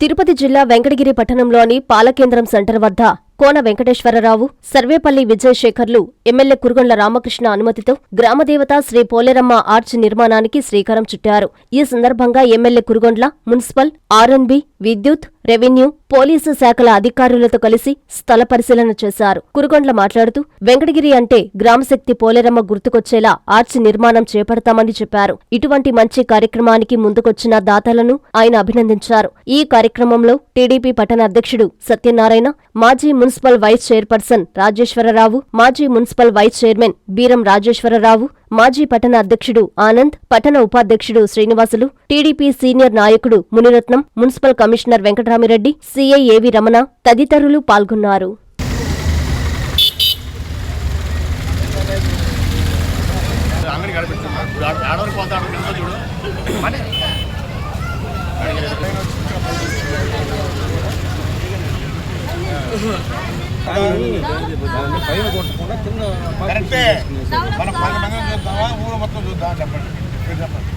తిరుపతి జిల్లా వెంకటగిరి పట్టణంలోని పాలకేంద్రం సెంటర్ వద్ద కోన వెంకటేశ్వరరావు సర్వేపల్లి విజయశేఖర్లు ఎమ్మెల్యే కురుగొండ్ల రామకృష్ణ అనుమతితో గ్రామదేవత శ్రీ పోలేరమ్మ ఆర్చ్ నిర్మాణానికి శ్రీకారం చుట్టారు. ఈ సందర్భంగా ఎమ్మెల్యే కురుగొండ్ల మున్సిపల్ ఆర్ఎన్బి విద్యుత్ రెవెన్యూ పోలీసు శాఖల అధికారులతో కలిసి స్థల పరిశీలన చేశారు. కురుగొండ్ల మాట్లాడుతూ వెంకటగిరి అంటే గ్రామశక్తి పోలేరమ్మ గుర్తుకొచ్చేలా ఆర్చి నిర్మాణం చేపడతామని చెప్పారు. ఇటువంటి మంచి కార్యక్రమానికి ముందుకొచ్చిన దాతలను ఆయన అభినందించారు. ఈ కార్యక్రమంలో టీడీపీ పట్టణ అధ్యక్షుడు సత్యనారాయణ మాజీ మున్సిపల్ వైస్ చైర్పర్సన్ రాజేశ్వరరావు మాజీ municipal vice chairman Beeram Rajeswararao మాజీ పట్టణ అధ్యక్షుడు ఆనంద్ పట్టణ ఉపాధ్యక్షుడు శ్రీనివాసులు టీడీపీ సీనియర్ నాయకుడు Munirathnam municipal commissioner Venkataramireddy CI AV Ramana తదితరులు పాల్గొన్నారు. అంగడి చూద్దామా? మొత్తం చూద్దామా? చెప్పండి. మీరు చెప్పండి.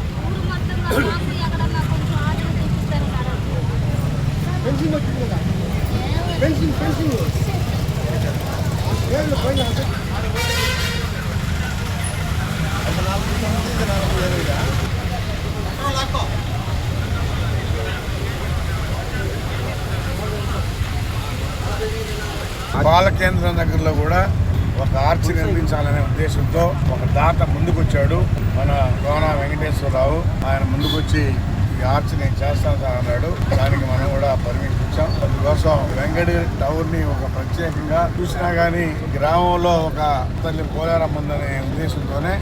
బాల కేంద్రం దగ్గరలో కూడా ఒక ఆర్చి నిర్మించాలనే ఉద్దేశంతో ఒక దాత ముందుకొచ్చాడు. మన గోనా వెంకటేశ్వరరావు ఆయన ముందుకొచ్చి ఈ ఆర్చ్ నేను చేస్తాను సార్ అన్నాడు. దానికి మనం కూడా పర్మిషన్ ఇచ్చాం. అందుకోసం వెంకట టవర్ని ఒక ప్రత్యేకంగా చూసినా గానీ గ్రామంలో ఒక తల్లి పోలేరమ్మ ఉందనే ఉద్దేశంతోనే